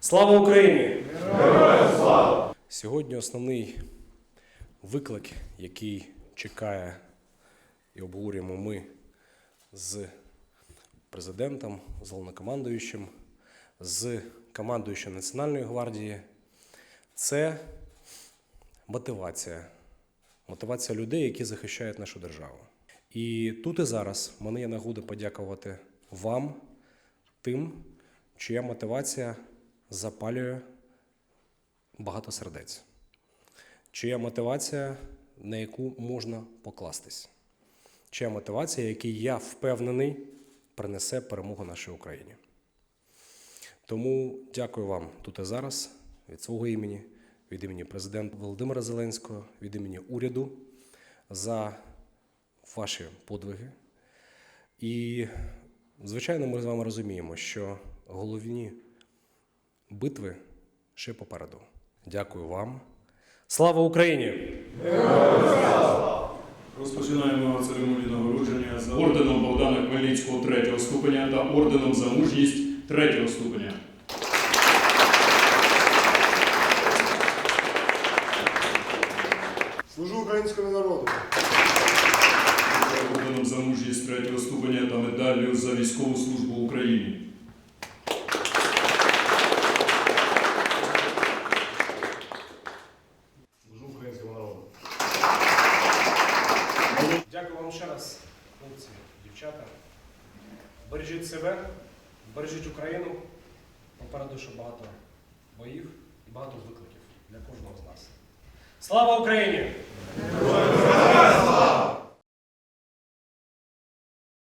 Слава Україні! Слава! Сьогодні основний виклик, який чекає і обговорюємо ми з президентом, з головнокомандуючим, з командуючим Національної гвардії, це мотивація. Мотивація людей, які захищають нашу державу. І тут і зараз мене є нагода подякувати вам, тим, чия мотивація запалює багато сердець, чия мотивація, на яку можна покластись, чия мотивація, який я впевнений, принесе перемогу нашій Україні. Тому дякую вам тут і зараз від свого імені, від імені президента Володимира Зеленського, від імені уряду за ваші подвиги. І, звичайно, ми з вами розуміємо, що головні битви ще попереду. Дякую вам. Слава Україні! Розпочинаємо церемонію нагородження за орденом Богдана Хмельницького третього ступеня та орденом за мужність третього ступеня. Служу українському народу. Орденом за мужність третього ступеня та медаллю за військову службу Україні. Служу українському народу. Дякую вам ще раз, хлопці, дівчата. Бережіть себе, бережіть Україну. Попереду ще багато боїв і багато викликів для кожного з нас. Слава Україні!